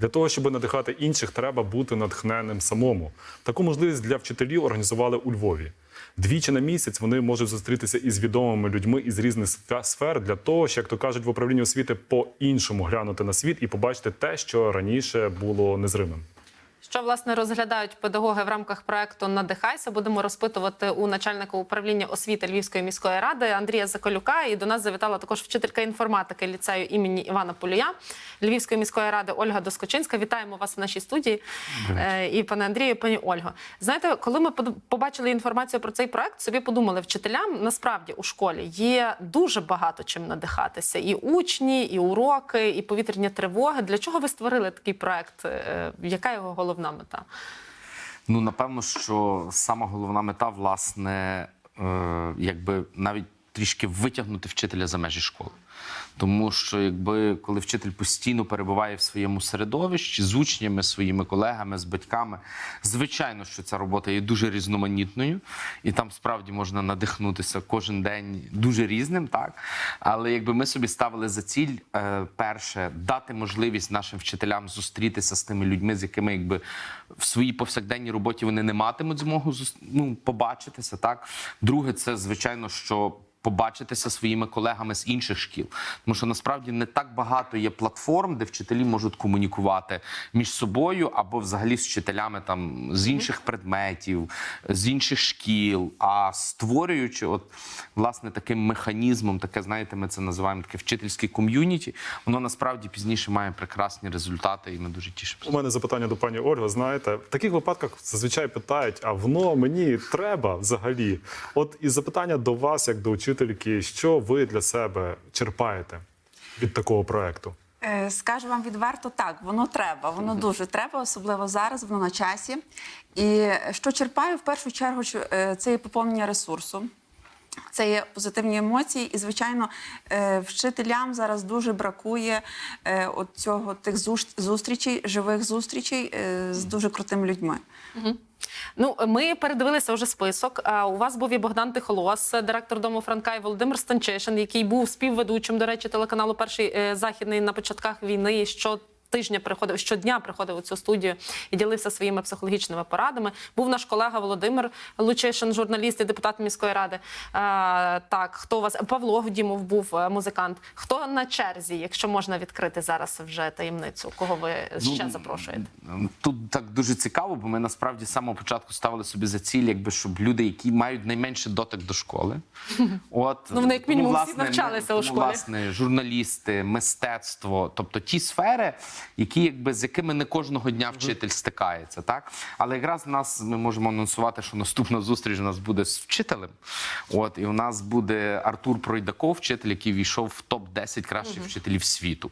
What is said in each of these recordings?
Для того, щоб надихати інших, треба бути натхненним самому. Таку можливість для вчителів організували у Львові. Двічі на місяць вони можуть зустрітися із відомими людьми із різних сфер для того, щоб, як то кажуть в управлінні освіти, по-іншому глянути на світ і побачити те, що раніше було незримим. Що власне розглядають педагоги в рамках проекту Надихайся? Будемо розпитувати у начальника управління освіти Львівської міської ради Андрія Заколюка. І до нас завітала також вчителька інформатики ліцею імені Івана Полюя Львівської міської ради Ольга Доскочинська. Вітаємо вас в нашій студії. Е, І пане Андрію, і пані Ольго. Знаєте, коли ми побачили інформацію про цей проект, собі подумали, вчителям насправді у школі є дуже багато чим надихатися: і учні, і уроки, і повітряні тривоги. Для чого ви створили такий проект? Е, Яка його головна мета? Ну, напевно, що сама головна мета, власне, е, якби навіть трішки витягнути вчителя за межі школи. Тому що, якби коли вчитель постійно перебуває в своєму середовищі з учнями, своїми колегами, з батьками, звичайно, що ця робота є дуже різноманітною, і там справді можна надихнутися кожен день дуже різним, так. Але якби ми собі ставили за ціль, е, перше, дати можливість нашим вчителям зустрітися з тими людьми, з якими якби в своїй повсякденній роботі вони не матимуть змогу ну, побачитися. Так, друге, це звичайно, що побачитися своїми колегами з інших шкіл, тому що насправді не так багато є платформ, де вчителі можуть комунікувати між собою або взагалі з вчителями там з інших предметів, з інших шкіл. А створюючи, от власне таким механізмом, таке знаєте, ми це називаємо таке вчительське ком'юніті, воно насправді пізніше має прекрасні результати, і ми дуже тішимося. У мене запитання до пані Ольги. Знаєте, в таких випадках зазвичай питають: а воно мені треба взагалі? От і запитання до вас, як до учительки, що ви для себе черпаєте від такого проекту? Е, Скажу вам відверто, так, воно треба, воно дуже треба, особливо зараз, воно на часі. І що черпаю в першу чергу, е, це є поповнення ресурсу. Це є позитивні емоції, і звичайно, е, вчителям зараз дуже бракує е, от цього тих зустрічей, живих зустрічей е, з дуже крутими людьми. Ну, ми передивилися вже список. У вас був і Богдан Тихолос, директор дому Франка, і Володимир Станчишин, який був співведучим, до речі, телеканалу Перший е, західний на початках війни. Що Тижня приходив щодня приходив у цю студію і ділився своїми психологічними порадами. Був наш колега Володимир Лучишин, журналіст і депутат міської ради. Е, так, хто у вас Павло Вдімов був е, музикант. Хто на черзі, якщо можна відкрити зараз вже таємницю, кого ви ще Ну, запрошуєте? Тут так дуже цікаво, бо ми насправді з самого початку ставили собі за ціль, якби щоб люди, які мають найменше дотик до школи, от Ну, вони, як мінімум, всі навчалися у тому, школі. Власне, журналісти, мистецтво, тобто ті сфери, які якби з якими не кожного дня вчитель стикається, так але якраз в нас ми можемо анонсувати, що наступна зустріч у нас буде з вчителем. От і у нас буде Артур Пройдаков, вчитель, який війшов в топ 10 кращих вчителів світу.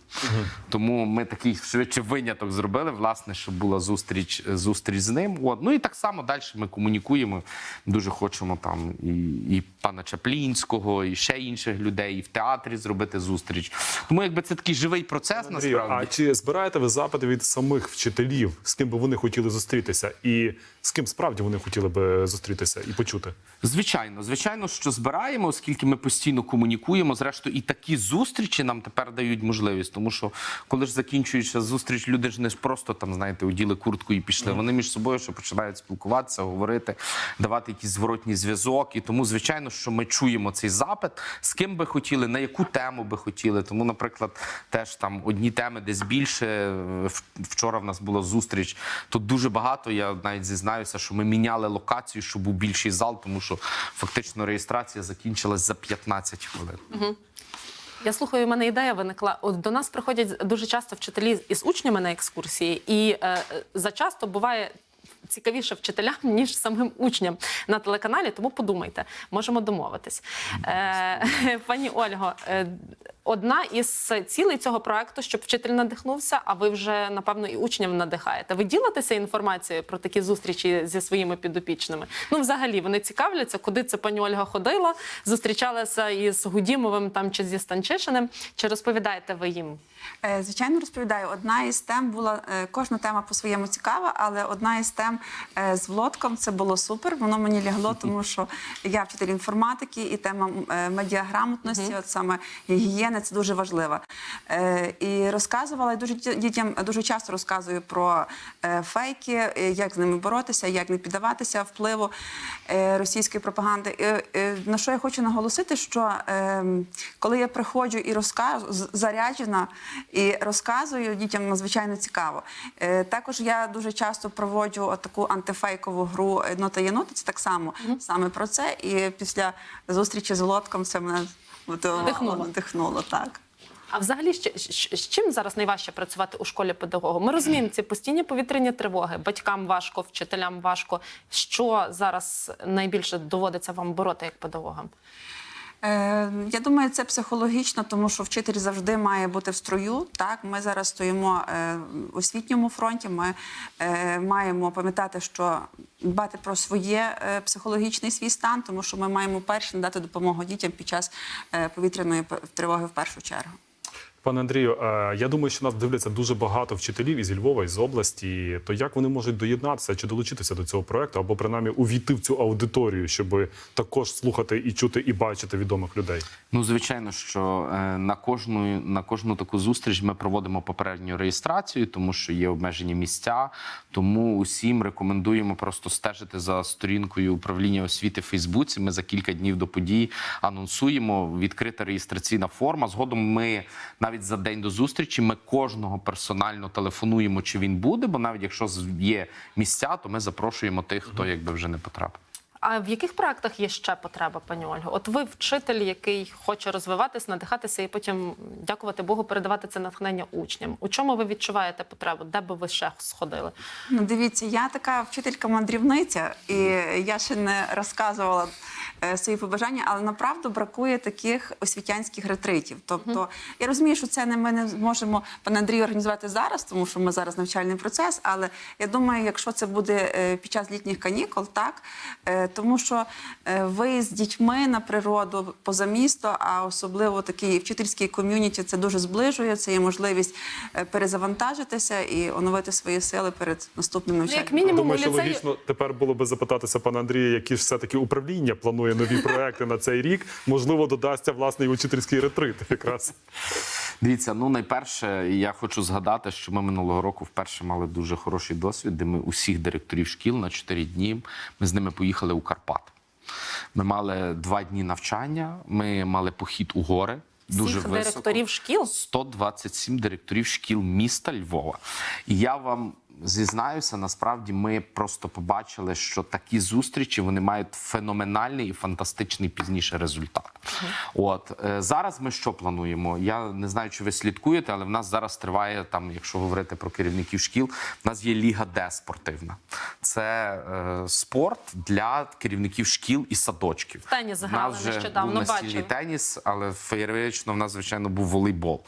Тому ми такий швидше виняток зробили, власне, щоб була зустріч, зустріч з ним. От. Ну і так само далі ми комунікуємо. Дуже хочемо там і, і пана Чаплінського, і ще інших людей, і в театрі зробити зустріч. Тому якби це такий живий процес, насправді. а чи збираєте ви запити від самих вчителів, з ким би вони хотіли зустрітися, і з ким справді вони хотіли би зустрітися і почути? Звичайно, звичайно, що збираємо, оскільки ми постійно комунікуємо. Зрештою, і такі зустрічі нам тепер дають можливість, тому що коли ж закінчується зустріч, люди ж не ж просто там, знаєте, оділи куртку і пішли. Вони між собою ще починають спілкуватися, говорити, давати якийсь зворотній зв'язок. І тому, звичайно, що ми чуємо цей запит, з ким би хотіли, на яку тему би хотіли. Тому, наприклад, теж там одні теми десь більше. В- Вчора в нас була зустріч. Тут дуже багато. Я навіть зізнаюся, що ми міняли локацію, щоб був більший зал, тому що фактично реєстрація закінчилась за 15 хвилин. Я слухаю, у мене ідея виникла. От до нас приходять дуже часто вчителі із учнями на екскурсії, і е, е, зачасто буває. Цікавіше вчителям ніж самим учням на телеканалі, тому подумайте, можемо домовитись. Е, пані Ольго, е, одна із цілей цього проекту, щоб вчитель надихнувся, а ви вже напевно і учням надихаєте. Ви ділитеся інформацією про такі зустрічі зі своїми підопічними? Ну, взагалі, вони цікавляться, куди це пані Ольга ходила, зустрічалася із Гудімовим там чи зі Станчишиним. Чи розповідаєте ви їм? Е, Звичайно, розповідаю. Одна із тем була е, кожна тема по-своєму цікава, але одна із тем е, з Володком це було супер. Воно мені лягло, тому що я вчитель інформатики і тема медіаграмотності, от саме гігієни, це дуже важлива. І розказувала і дуже дітям дуже часто розказую про фейки, як з ними боротися, як не піддаватися впливу російської пропаганди. І, На що я хочу наголосити, що е, коли я приходжу і розказую заряджена і розказую дітям надзвичайно цікаво. Е, Також я дуже часто проводжу таку антифейкову гру «Нота є нота», Це так само саме про це. І після зустрічі з Володком це мене Надихнуло. так. А взагалі, з чим зараз найважче працювати у школі педагогу? Ми розуміємо ці постійні повітряні тривоги. Батькам важко, вчителям важко. Що зараз найбільше доводиться вам бороти як педагогам? Е, я думаю, це психологічно, тому що вчитель завжди має бути в строю. Так, ми зараз стоїмо е, у освітньому фронті. Ми е, маємо пам'ятати, що дбати про своє е, психологічний свій стан, тому що ми маємо перше надати допомогу дітям під час е, повітряної тривоги в першу чергу. Пане Андрію, е, я думаю, що нас дивляться дуже багато вчителів із Львова, із області. То як вони можуть доєднатися чи долучитися до цього проекту, або принаймні увійти в цю аудиторію, щоб також слухати і чути, і бачити відомих людей? Ну, звичайно, що е, на кожну на кожну таку зустріч ми проводимо попередню реєстрацію, тому що є обмежені місця. Тому усім рекомендуємо просто стежити за сторінкою управління освіти в Фейсбуці. Ми за кілька днів до подій анонсуємо відкрита реєстраційна форма. Згодом ми навіть за день до зустрічі ми кожного персонально телефонуємо, чи він буде. Бо навіть якщо є місця, то ми запрошуємо тих, хто якби вже не потрапив. А в яких проектах є ще потреба, пані Ольго? От ви вчитель, який хоче розвиватись, надихатися і потім, дякувати Богу, передавати це натхнення учням. У чому ви відчуваєте потребу? Де би ви ще сходили? Ну, дивіться, я така вчителька-мандрівниця, і я ще не розказувала свої побажання, але направду бракує таких освітянських ретритів. Тобто, я розумію, що це не ми не зможемо пане Андрію організувати зараз, тому що ми зараз навчальний процес. Але я думаю, якщо це буде е, під час літніх канікул, так е, тому що е, виїзд з дітьми на природу поза місто, а особливо такий вчительський ком'юніті, це дуже зближує. Це є можливість е, перезавантажитися і оновити свої сили перед наступним навчанням. як мінімум, Думаю, що у логічно тепер було би запитатися пана Андрія, які ж все-таки управління планує нові проекти на цей рік. Можливо, додасться власне і учительський ретрит якраз. Дивіться, ну найперше, я хочу згадати, що ми минулого року вперше мали дуже хороший досвід, де ми усіх директорів шкіл на 4 дні ми з ними поїхали у Карпат. Ми мали два дні навчання, ми мали похід у гори. Дуже Всіх високо. директорів шкіл? 127 директорів шкіл міста Львова. І я вам зізнаюся, насправді ми просто побачили, що такі зустрічі вони мають феноменальний і фантастичний пізніше результат. От е, зараз ми що плануємо? Я не знаю, чи ви слідкуєте, але в нас зараз триває там, якщо говорити про керівників шкіл, в нас є Ліга Д спортивна. Це е, спорт для керівників шкіл і садочків. Теніс В грали нещодавно, настільний бачили. теніс, але феєрично в нас, звичайно, був волейбол.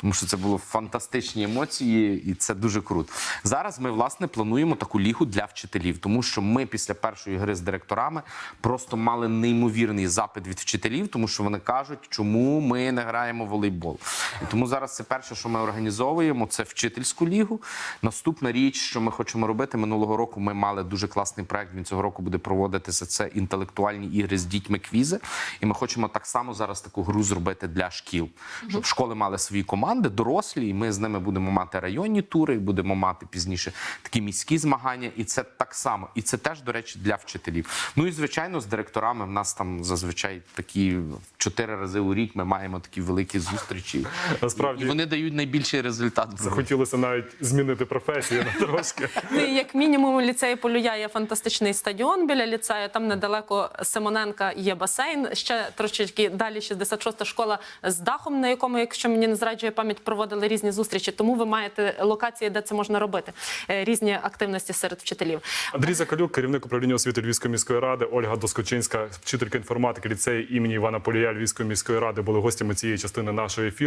Тому що це були фантастичні емоції, і це дуже круто. Зараз ми, власне, плануємо таку лігу для вчителів, тому що ми після першої гри з директорами просто мали неймовірний запит від вчителів, тому що вони кажуть, чому ми не граємо в волейбол. І тому зараз це перше, що ми організовуємо, це вчительську лігу. Наступна річ, що ми хочемо робити, минулого року ми мали дуже класний проект. Він цього року буде проводитися. Це інтелектуальні ігри з дітьми квізи. І ми хочемо так само зараз таку гру зробити для шкіл, щоб школи мали свої команди, дорослі, і ми з ними будемо мати районні тури, будемо мати пізніше такі міські змагання. І це так само. І це теж, до речі, для вчителів. Ну і звичайно, з директорами в нас там зазвичай такі чотири рази у рік ми маємо такі великі зустрічі. Насправді- і вони дають найбільший результат. Захотілося навіть змінити професію на трошки. Ну, як мінімум, у ліцеї Полюя є фантастичний стадіон біля ліцею. Там недалеко Симоненка є басейн. Ще трошечки далі 66-та школа з дахом, на якому, якщо мені не зраджує пам'ять, проводили різні зустрічі. Тому ви маєте локації, де це можна робити. Е, Різні активності серед вчителів. Андрій Закалюк, керівник управління освіти Львівської міської ради, Ольга Доскочинська, вчителька інформатики ліцею імені Івана Полія Львівської міської ради, були гостями цієї частини нашого ефіру.